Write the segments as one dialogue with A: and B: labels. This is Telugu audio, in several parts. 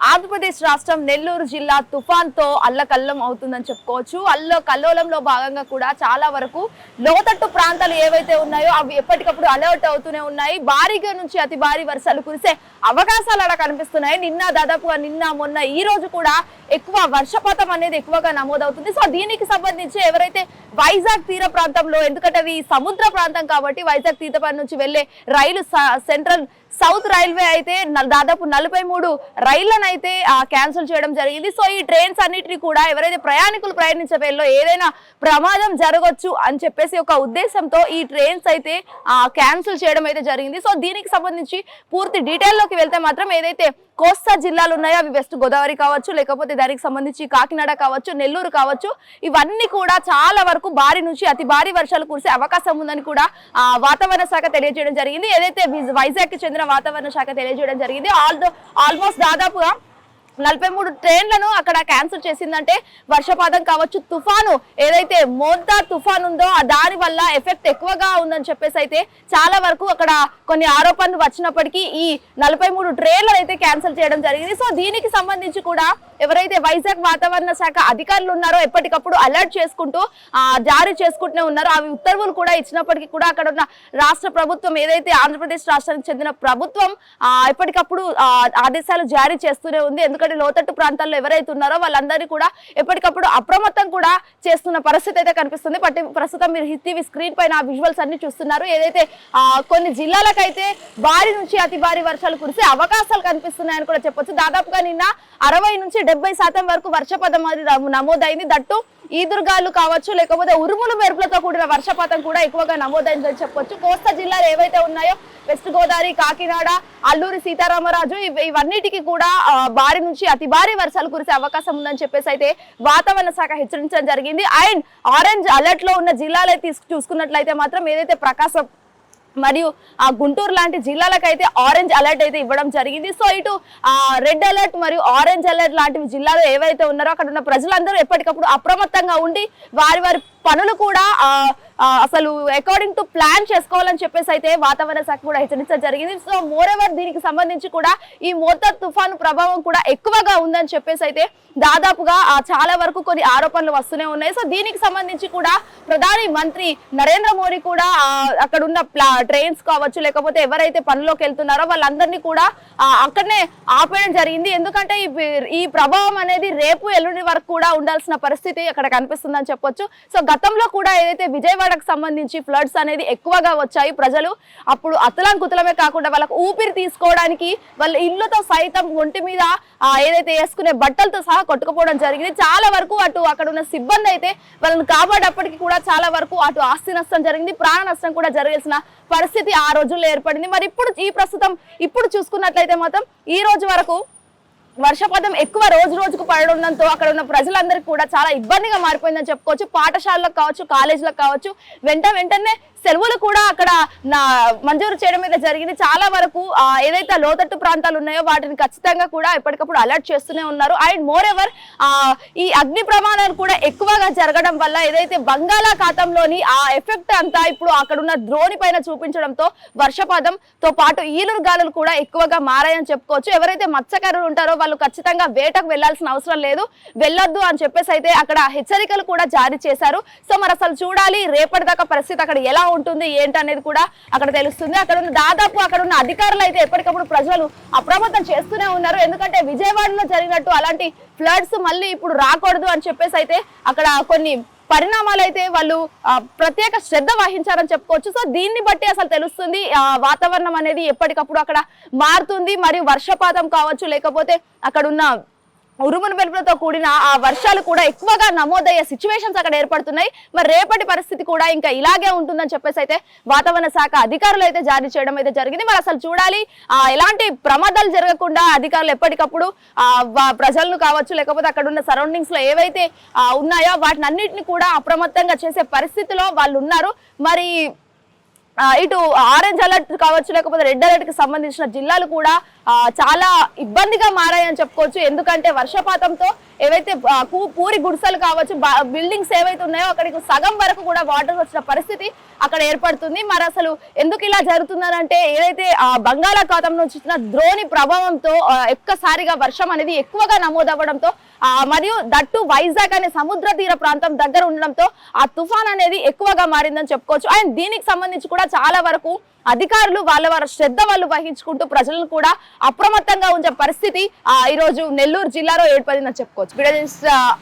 A: ఆంధ్రప్రదేశ్ రాష్ట్రం నెల్లూరు జిల్లా తుఫాన్తో అల్లకల్లం అవుతుందని చెప్పుకోవచ్చు. అల్ల కల్లోలంలో భాగంగా కూడా చాలా వరకు లోతట్టు ప్రాంతాలు ఏవైతే ఉన్నాయో అవి ఎప్పటికప్పుడు అలర్ట్ అవుతూనే ఉన్నాయి. భారీగా నుంచి అతి భారీ వర్షాలు కురిసే అవకాశాలు అలా కనిపిస్తున్నాయి. నిన్న దాదాపుగా నిన్న మొన్న ఈ రోజు కూడా ఎక్కువ వర్షపాతం అనేది ఎక్కువగా నమోదవుతుంది. సో దీనికి సంబంధించి ఎవరైతే వైజాగ్ తీర ప్రాంతంలో ఎందుకంటే అది సముద్ర ప్రాంతం కాబట్టి వైజాగ్ తీరపై నుంచి వెళ్ళే రైలు స- సెంట్రల్ సౌత్ రైల్వే అయితే దాదాపు నలభై మూడు రైళ్ళను అయితే క్యాన్సిల్ చేయడం జరిగింది. సో ఈ ట్రైన్స్ అన్నిటిని కూడా ఎవరైతే ప్రయాణికులు ప్రయాణించే వేళలో ఏదైనా ప్రమాదం జరగవచ్చు అని చెప్పేసి ఒక ఉద్దేశంతో ఈ ట్రైన్స్ అయితే క్యాన్సిల్ చేయడం అయితే జరిగింది. సో దీనికి సంబంధించి పూర్తి డీటెయిల్లోకి వెళ్తే మాత్రం ఏదైతే కోస్తా జిల్లాలు ఉన్నాయో? అవి వెస్ట్ గోదావరి కావచ్చు లేకపోతే దానికి సంబంధించి కాకినాడ కావచ్చు నెల్లూరు కావచ్చు. ఇవన్నీ కూడా చాలా వరకు భారీ నుంచి అతి భారీ వర్షాలు కురిసే అవకాశం ఉందని కూడా ఆ, వాతావరణ శాఖ తెలియజేయడం జరిగింది. ఏదైతే వైజాగ్ చెందిన వాతావరణ శాఖ తెలియజేయడం జరిగింది. ఆల్ ఆల్మోస్ట్ దాదాపుగా నలభై మూడు ట్రైన్లను అక్కడ క్యాన్సిల్ చేసిందంటే వర్షపాతం కావచ్చు తుఫాను ఏదైతే మోంతా తుఫాన్ ఉందో దాని వల్ల ఎఫెక్ట్ ఎక్కువగా ఉందని చెప్పేసి అయితే చాలా వరకు అక్కడ కొన్ని ఆరోపణలు వచ్చినప్పటికీ ఈ నలభై మూడు ట్రైన్లను అయితే క్యాన్సిల్ చేయడం జరిగింది. సో దీనికి సంబంధించి కూడా ఎవరైతే వైజాగ్ వాతావరణ శాఖ అధికారులు ఉన్నారో ఎప్పటికప్పుడు అలర్ట్ చేసుకుంటూ జారీ చేసుకుంటూనే ఉన్నారో అవి ఉత్తర్వులు కూడా ఇచ్చినప్పటికీ కూడా అక్కడ ఉన్న రాష్ట్ర ప్రభుత్వం ఏదైతే ఆంధ్రప్రదేశ్ రాష్ట్రానికి చెందిన ప్రభుత్వం ఎప్పటికప్పుడు ఆదేశాలు జారీ చేస్తూనే ఉంది. ఎందుకంటే లోతట్టు ప్రాంతాల్లో ఎవరైతే ఉన్నారో వాళ్ళందరినీ కూడా ఎప్పటికప్పుడు అప్రమత్తం కూడా చేస్తున్న పరిస్థితి అయితే కనిపిస్తుంది. పట్టి ప్రస్తుతం మీరు హిట్ టీవీ స్క్రీన్ పైన విజువల్స్ అన్ని చూస్తున్నారు. ఏదైతే కొన్ని జిల్లాలకైతే భారీ నుంచి అతి భారీ వర్షాలు కురిసే అవకాశాలు కనిపిస్తున్నాయని కూడా చెప్పొచ్చు. దాదాపుగా నిన్న అరవై నుంచి డెబ్బై శాతం వరకు వర్షపాతం అనేది నమోదైంది. దట్టు ఈదురుగాలు కావచ్చు లేకపోతే ఉరుములు మెరుపులతో కూడిన వర్షపాతం కూడా ఎక్కువగా నమోదైందని చెప్పొచ్చు. కోస్తా జిల్లాలు ఏవైతే ఉన్నాయో వెస్ట్ గోదావరి కాకినాడ అల్లూరి సీతారామరాజు ఇవన్నిటికీ కూడా భారీ నుంచి అతి భారీ వర్షాలు కురిసే అవకాశం ఉందని చెప్పేసి అయితే వాతావరణ శాఖ హెచ్చరించడం జరిగింది. అండ్ ఆరెంజ్ అలర్ట్లో ఉన్న జిల్లాలు తీసుకు చూసుకున్నట్లయితే మాత్రం ఏదైతే ప్రకాశం మరియు ఆ గుంటూరు లాంటి జిల్లాలకైతే ఆరెంజ్ అలర్ట్ అయితే ఇవ్వడం జరిగింది. సో ఇటు ఆ రెడ్ అలర్ట్ మరియు ఆరెంజ్ అలర్ట్ లాంటివి జిల్లాలో ఏవైతే ఉన్నారో అక్కడ ఉన్న ప్రజలందరూ ఎప్పటికప్పుడు అప్రమత్తంగా ఉండి వారి వారి పనులు కూడా అసలు అకార్డింగ్ టు ప్లాన్ చేసుకోవాలని చెప్పేసి అయితే వాతావరణ శాఖ కూడా హెచ్చరించడం జరిగింది. సో మోర్ ఎవర్ దీనికి సంబంధించి కూడా ఈ మోతా తుఫాను ప్రభావం కూడా ఎక్కువగా ఉందని చెప్పేసి అయితే దాదాపుగా చాలా వరకు కొన్ని ఆరోపణలు వస్తూనే ఉన్నాయి. సో దీనికి సంబంధించి కూడా ప్రధాని మంత్రి నరేంద్ర మోడీ కూడా అక్కడ ఉన్న ప్లా ట్రైన్స్ కావచ్చు లేకపోతే ఎవరైతే పనిలోకి వెళ్తున్నారో వాళ్ళందరినీ కూడా అక్కడనే ఆపేయడం జరిగింది. ఎందుకంటే ఈ ఈ ప్రభావం అనేది రేపు ఎల్లుండి వరకు కూడా ఉండాల్సిన పరిస్థితి అక్కడ కనిపిస్తుందని చెప్పొచ్చు. సో గతంలో కూడా ఏదైతే విజయవాడకు సంబంధించి ఫ్లడ్స్ అనేది ఎక్కువగా వచ్చాయి ప్రజలు అప్పుడు అతలం కుతలమే కాకుండా వాళ్ళకు ఊపిరి తీసుకోవడానికి వాళ్ళ ఇల్లుతో సైతం ఒంటి మీద ఏదైతే వేసుకునే బట్టలతో సహా కొట్టుకుపోవడం జరిగింది. చాలా వరకు అటు అక్కడ ఉన్న సిబ్బంది అయితే వాళ్ళని కాపాడేప్పటికీ కూడా చాలా వరకు అటు ఆస్తి నష్టం జరిగింది ప్రాణ నష్టం కూడా జరగాల్సిన పరిస్థితి ఆ రోజుల్లో ఏర్పడింది. మరి ఇప్పుడు ఈ ప్రస్తుతం ఇప్పుడు చూసుకున్నట్లయితే మాత్రం ఈ రోజు వరకు వర్షపాతం ఎక్కువ రోజు రోజుకు పడడంతో అక్కడ ఉన్న ప్రజలందరికీ కూడా చాలా ఇబ్బందిగా మారిపోయిందని చెప్పుకోవచ్చు. పాఠశాలలకు కావచ్చు కాలేజీలకు కావచ్చు వెంట వెంటనే సెలవులు కూడా అక్కడ నా మంజూరు చేయడం మీద జరిగింది. చాలా వరకు ఏదైతే లోతట్టు ప్రాంతాలు ఉన్నాయో వాటిని ఖచ్చితంగా కూడా ఎప్పటికప్పుడు అలర్ట్ చేస్తూనే ఉన్నారు. అండ్ మోర్ ఎవర్ ఈ అగ్ని ప్రమాదాలు కూడా ఎక్కువగా జరగడం వల్ల ఏదైతే బంగాళాఖాతంలోని ఆ ఎఫెక్ట్ అంతా ఇప్పుడు అక్కడ ఉన్న ద్రోణి పైన చూపించడంతో వర్షపాతంతో పాటు ఈలురు గాలులు కూడా ఎక్కువగా మారాయని చెప్పుకోవచ్చు. ఎవరైతే మత్స్యకారులు ఉంటారో వాళ్ళు ఖచ్చితంగా వేటకు వెళ్ళాల్సిన అవసరం లేదు. వెళ్ళొద్దు అని చెప్పేసి అయితే అక్కడ హెచ్చరికలు కూడా జారీ చేశారు. సో మరి అసలు చూడాలి రేపటి దాకా పరిస్థితి అక్కడ ఎలా ఉంటుంది ఏంటి అనేది కూడా అక్కడ తెలుస్తుంది. అక్కడ ఉన్న దాదాపు అక్కడ ఉన్న అధికారులు అయితే ఎప్పటికప్పుడు ప్రజలు అప్రమత్తం చేస్తూనే ఉన్నారు. ఎందుకంటే విజయవాడలో జరిగినట్టు అలాంటి ఫ్లడ్స్ మళ్ళీ ఇప్పుడు రాకూడదు అని చెప్పేసి అయితే అక్కడ కొన్ని పరిణామాలు అయితే వాళ్ళు ప్రత్యేక శ్రద్ధ వహించారని చెప్పుకోవచ్చు. సో దీన్ని బట్టి అసలు తెలుస్తుంది వాతావరణం అనేది ఎప్పటికప్పుడు అక్కడ మారుతుంది. మరియు వర్షపాతం కావచ్చు లేకపోతే అక్కడ ఉన్న ఉరుములు మెరుపులతో కూడిన ఆ వర్షాలు కూడా ఎక్కువగా నమోదయ్యే సిచ్యువేషన్స్ అక్కడ ఏర్పడుతున్నాయి. మరి రేపటి పరిస్థితి కూడా ఇంకా ఇలాగే ఉంటుందని చెప్పేసి అయితే వాతావరణ శాఖ అధికారులు అయితే జారీ చేయడం అయితే జరిగింది. మరి అసలు చూడాలి ఆ ఎలాంటి ప్రమాదాలు జరగకుండా అధికారులు ఎప్పటికప్పుడు ఆ ప్రజలను కావచ్చు లేకపోతే అక్కడ ఉన్న సరౌండింగ్స్లో ఏవైతే ఉన్నాయో వాటిని అన్నిటిని కూడా అప్రమత్తంగా చేసే పరిస్థితిలో వాళ్ళు ఉన్నారు. మరి ఇటు ఆరెంజ్ అలర్ట్ కావచ్చు లేకపోతే రెడ్ అలర్ట్కి సంబంధించిన జిల్లాలు కూడా చాలా ఇబ్బందిగా మారాయని చెప్పుకోవచ్చు. ఎందుకంటే వర్షపాతంతో ఏవైతే పూరి గుడిసెలు కావచ్చు బా- బిల్డింగ్స్ ఏవైతే ఉన్నాయో అక్కడికి సగం వరకు కూడా వాటర్ వచ్చిన పరిస్థితి అక్కడ ఏర్పడుతుంది. మరి అసలు ఎందుకు ఇలా జరుగుతుందనంటే ఏదైతే ఆ బంగాళాఖాతం నుంచి వచ్చిన ద్రోణి ప్రభావంతో ఒక్కసారిగా వర్షం అనేది ఎక్కువగా నమోదవ్వడంతో మరియు దట్టు వైజాగ్ అనే సముద్ర తీర ప్రాంతం దగ్గర ఉండడంతో ఆ తుఫాన్ అనేది ఎక్కువగా మారిందని చెప్పుకోవచ్చు. అండ్ దీనికి సంబంధించి కూడా చాలా వరకు అధికారులు వాళ్ళ వారి శ్రద్ధ వాళ్ళు వహించుకుంటూ ప్రజలను కూడా అప్రమత్తంగా ఉంచే పరిస్థితి ఆ, ఈ రోజు నెల్లూరు జిల్లాలో ఏర్పడిందని చెప్పుకోవచ్చు.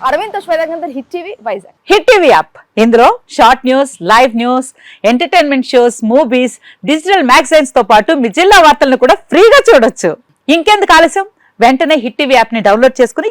A: Arvind శ్వేతంగా hit TV Vizag.
B: Hit TV app. ఇందులో short news live news entertainment shows movies digital మ్యాగజైన్స్తో పాటు మీ జిల్లా వార్తలను కూడా ఫ్రీగా చూడొచ్చు. ఇంకెందుకు ఆలస్యం? వెంటనే హిట్ టీవీ యాప్ని డౌన్లోడ్ చేసుకుని